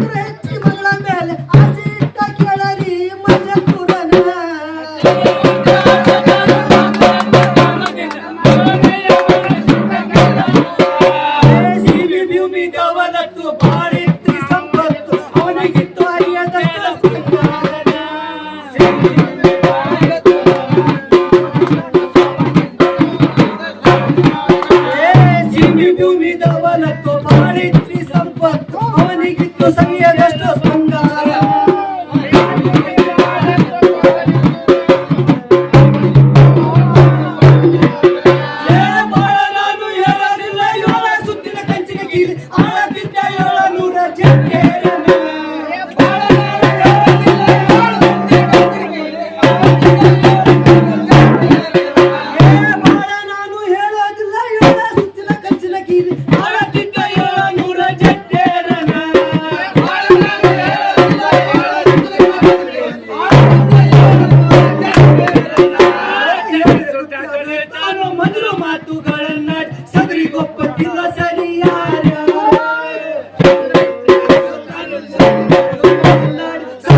Rey.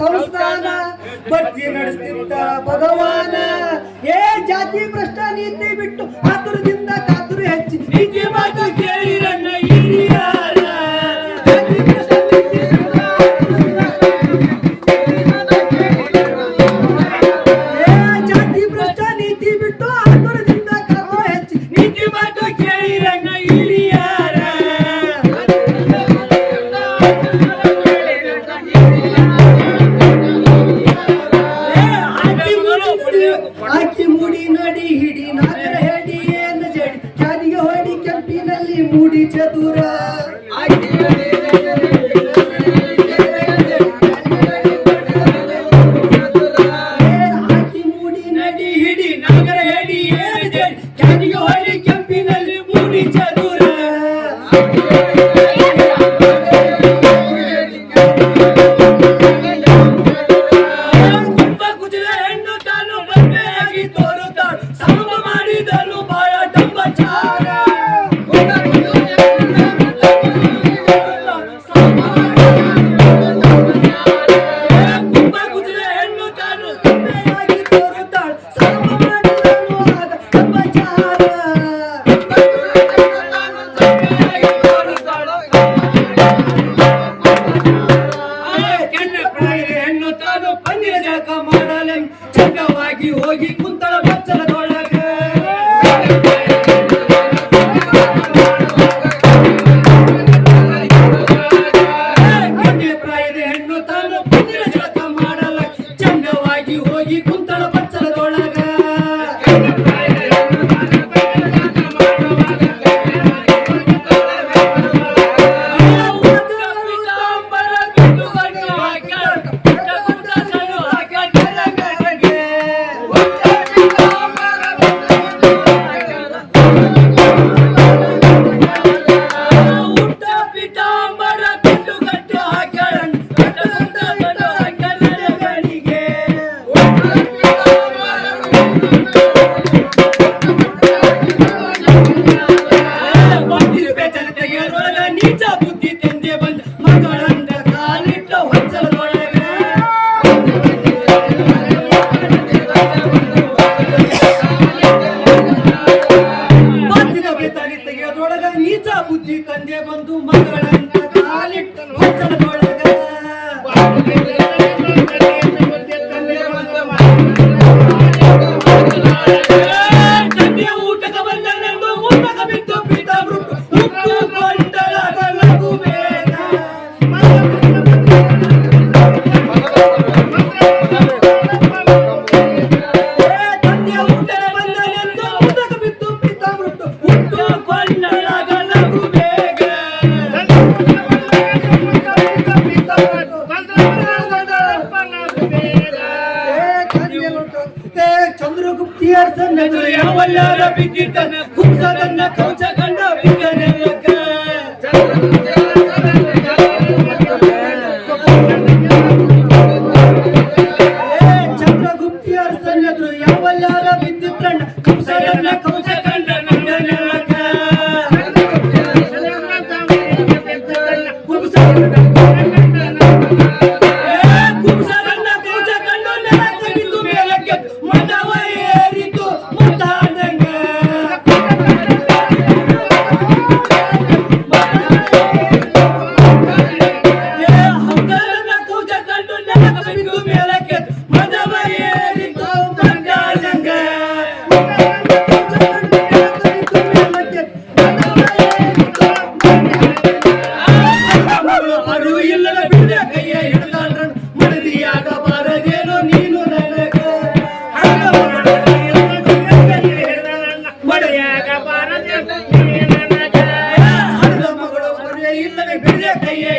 ಸಂಸ್ಥಾನ ಭಕ್ತಿ ನಡೆಸ್ತಿದ್ದ ಭಗವಾನ. ಏ ಜಾತಿ ಭ್ರಷ್ಟ ನೀತಿ ಬಿಟ್ಟು ಕಾತುರದಿಂದ ಕಾತುರಿ ಹೆಚ್ಚಿ. ನೀತಿ ಮಾತು ಕೇಳಿರಣ್ಣ. ಅಡ್ಡವಾಗಿ ಹೋಗಿ ಕುಂತಳ ಬಚ್ಚಲ ಕುಂಸದನ್ನ ಕೌಚ கையே